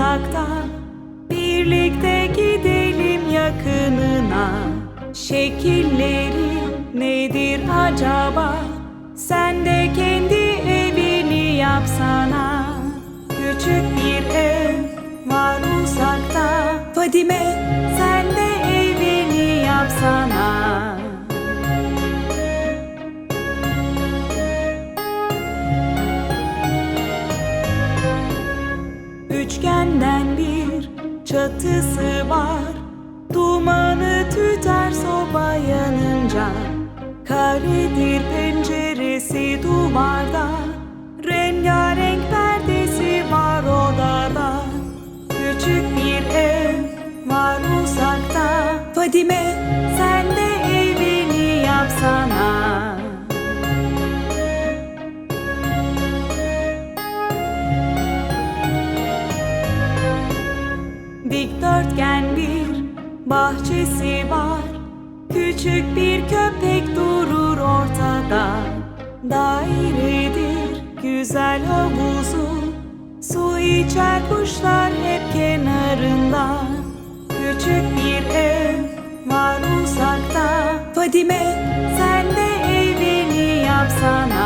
uzakta Birlikte gidelim yakınına. Şekilleri nedir acaba? Sen de kendi evini yapsana Küçük bir ev var uzakta. Fadime Üçgenden bir çatısı var. Dumanı tüter soba yanınca Karedir penceresi duvarda. Rengarenk perdesi var odada. Küçük bir ev var uzakta. Fadime sen de evini yapsana Dikdörtgen bir bahçesi var. Küçük bir köpek durur ortada. Dairedir güzel havuzu. Su içer kuşlar hep kenarında. Küçük bir ev var uzakta. Fadime sen de evini yapsana